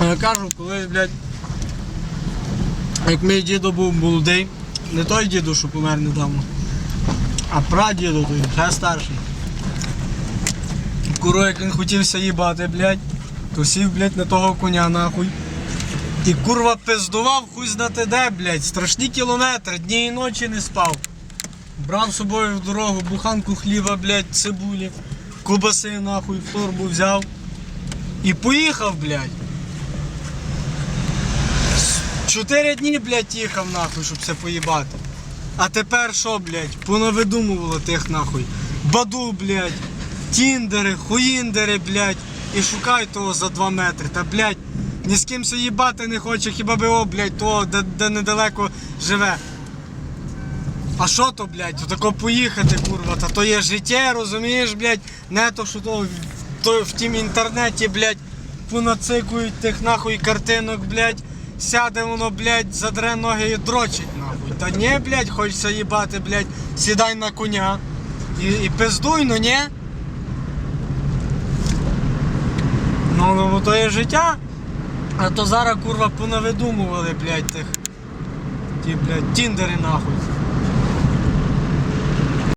Я кажу, коли, блядь, як мій дідо був молодий, не той дідо, що помер недавно, а прадіду той, ще старший. Куро, як він хотівся їбати, блядь, то сів, блядь, на того коня нахуй. І курва пиздував хуй знати де, блядь, страшні кілометри, дні і ночі не спав. Брав з собою в дорогу буханку хліба, блядь, цибулі, кубаси нахуй, в торбу взяв. І поїхав, блядь. Чотири дні, блядь, їхав нахуй, щоб це поїбати. А тепер що, блядь, понавидумувало тих нахуй. Баду, блядь, тіндери, хуїндери, блядь, і шукай того за два метри. Та, блядь, ні з ким се їбати не хоче, хіба би о, блядь, того, де, де недалеко живе. А що то, блядь, то тако поїхати, курва, та то є життя, розумієш, блядь, не то, що то, то в тім інтернеті, блядь, понацикують тих нахуй картинок, блядь, сяде воно, блядь, задре ноги і дрочить, нахуй. Та ні, блядь, хочеться їбати, блядь, сідай на коня і, і пиздуй, ну ні. Ну, ну, то є життя. А то зараз, курва, понавидумували, блядь, тих. Ті, блядь, тіндери нахуй.